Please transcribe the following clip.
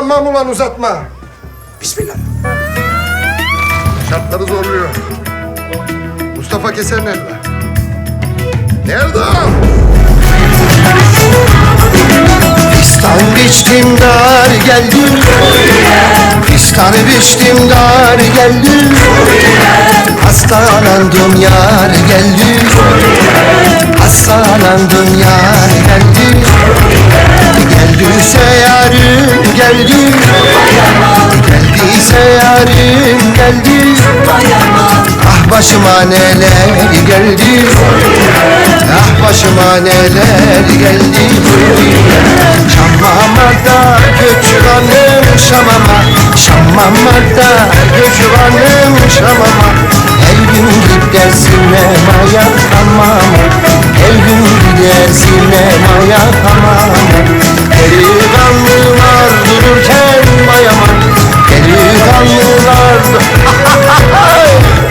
Tamam ulan uzatma. Bismillah. Şartları zorluyor. Mustafa Keser nerede? Nerede? Fistan biçtim dar geldim Fistan biçtim dar geldim Hastalandım yar geldi Hastalandım yar Geldiyse yarım geldi. Ah başıma neler geldi. Ah başıma neler geldi. Şamamada göçvanım Şamama. Şamamada göçvanım Şamama. Her gün gider sinemaya hamama. Her gün gider sinemaya hamama